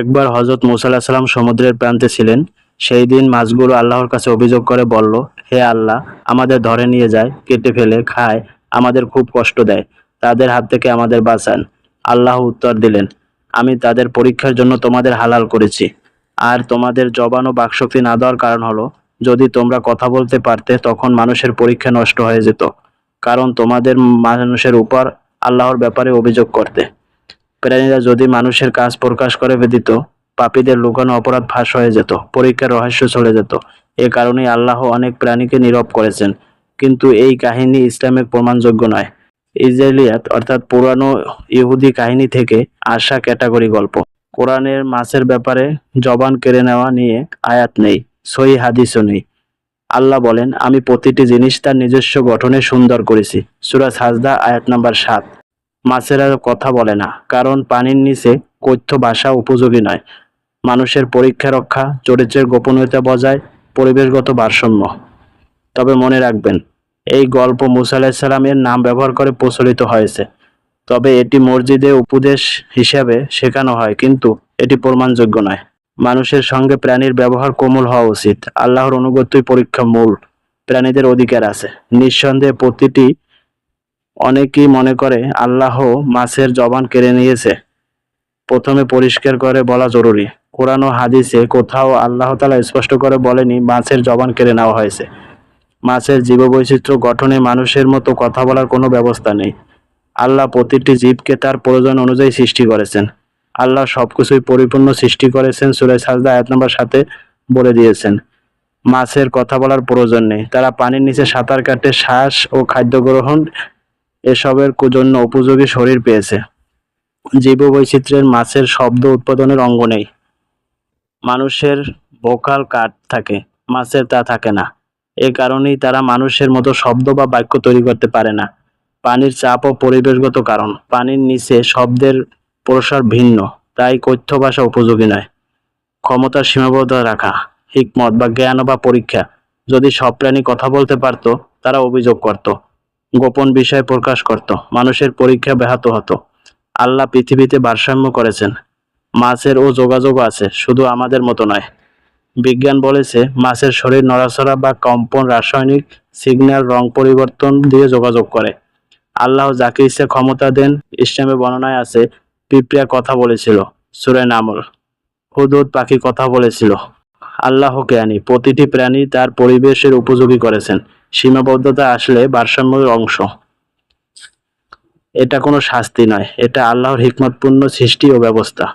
একবার হজরত মুসা আলাহিসাল্লাম সাল্লাম সমুদ্রের প্রান্তে ছিলেন, সেই দিন মাছগুলো আল্লাহর কাছে অভিযোগ করে বলল, হে আল্লাহ, আমাদের ধরে নিয়ে যায়, কেটে ফেলে, খায়, আমাদের খুব কষ্ট দেয়, তাদের হাত থেকে আমাদের বাঁচান। আল্লাহ উত্তর দিলেন, আমি তাদের পরীক্ষার জন্য তোমাদের হালাল করেছি। আর তোমাদের জবান ও বাকশক্তি না দেওয়ার কারণ হলো, যদি তোমরা কথা বলতে পারতে, তখন মানুষের পরীক্ষা নষ্ট হয়ে যেত। কারণ তোমাদের মানুষের উপর আল্লাহর ব্যাপারে অভিযোগ করতে। প্রাণীরা যদি মানুষের কাজ প্রকাশ করে দিত পাপীদের লুকানো অপরাধ ফাঁস হয়ে যেত, পরীক্ষার রহস্য চলে যেত। এ কারণেই আল্লাহ অনেক প্রাণীকে নীরব করেছেন। কিন্তু এই কাহিনী ইসলামের প্রমাণযোগ্য নয়। ইসরায়েলিয়াত, অর্থাৎ পুরানো ইহুদি কাহিনী থেকে আশা ক্যাটাগরি গল্প। কোরআনের মাছের ব্যাপারে জবান কেড়ে নেওয়া নিয়ে আয়াত নেই, সহি হাদিসও নেই। আল্লাহ বলেন, আমি প্রতিটি জিনিস তার নিজস্ব গঠনে সুন্দর করেছি। সুরাজ হাজদা আয়াত নাম্বার সাত। মাছেরা কথা বলে না, কারণ পানির নিচে কথ্য ভাষা উপযোগী নয়। মানুষের পরীক্ষা রক্ষা, চরিত্রের গোপনীয়তা বজায়, পরিবেশগত ভারসাম্য। তবে মনে রাখবেন, এই গল্প মুসা আলাহিসাল্লামের নাম ব্যবহার করে প্রচলিত হয়েছে। তবে এটি মসজিদে উপদেশ হিসাবে শেখানো হয়, কিন্তু এটি প্রমাণযোগ্য নয়। মানুষের সঙ্গে প্রাণীর ব্যবহার কোমল হওয়া উচিত। আল্লাহর অনুগত্যই পরীক্ষা মূল প্রাণীদের অধিকার আছে। নিঃসন্দেহে প্রতিটি অনেকেই মনে করে আল্লাহ মাছের জবান কেড়ে নিয়েছে। প্রথমে পরিষ্কার করে বলা জরুরি। কোরআন ও হাদিসে কোথাও আল্লাহ তালা স্পষ্ট করে বলেনি মাছের জবান কেড়ে নেওয়া হয়েছে। মাছের জীববৈচিত্র্য গঠনে মানুষের মতো কথা বলার কোনো ব্যবস্থা নেই। আল্লাহ প্রতিটি জীবকে তার প্রয়োজন অনুযায়ী সৃষ্টি করেছেন। আল্লাহ সবকিছুই পরিপূর্ণ সৃষ্টি করেছেন সুরাই সাজদা আয়াত নম্বর সাথে বলে দিয়েছেন। মাছের কথা বলার প্রয়োজন নেই। তারা পানির নিচে সাঁতার কাটে, শ্বাস ও খাদ্য গ্রহণ এসবের জন্য উপযোগী শরীর পেয়েছে। জীববৈচিত্র্যের মাছের শব্দ উৎপাদনের অঙ্গ নেই। মানুষের ভোকাল কাঠ থাকে, মাছের তা থাকে না। এ কারণেই তারা মানুষের মতো শব্দ বা বাক্য তৈরি করতে পারে না। পানির চাপ ও পরিবেশগত কারণ। পানির নিচে শব্দের প্রসার ভিন্ন, তাই কথ্য ভাষা উপযোগী নয়। ক্ষমতার সীমাবদ্ধতা রাখা, হিকমত বা জ্ঞান বা পরীক্ষা। যদি সব প্রাণী কথা বলতে পারতো, তারা অভিযোগ করত। গোপন বিষয় প্রকাশ করত। মানুষের পরীক্ষা ব্যাহত হতো। আল্লাহ পৃথিবীতে ভারসাম্য করেছেন। মাছের ও যোগাযোগ আছে, শুধু আমাদের মতো নয়। বিজ্ঞান বলেছে, মাছের শরীর নড়াচড়া বা কম্পন রাসায়নিক সিগন্যাল রং পরিবর্তন দিয়ে যোগাযোগ করে। আল্লাহ যাকে ইচ্ছে ক্ষমতা দেন, ইসলামে বর্ণনায় আছে, পিঁপড়া কথা বলেছিল, সুরে নামল। হুদুদ পাখি কথা বলেছিল। আল্লাহ আনি, প্রতিটি প্রাণী তার পরিবেশের উপযোগী করেছেন। সীমাবদ্ধতা আসলে ভারসাম্যের অংশ। এটা কোনো শাস্তি নয় এটা আল্লাহর হিকমতপূর্ণ সৃষ্টি ও ব্যবস্থা।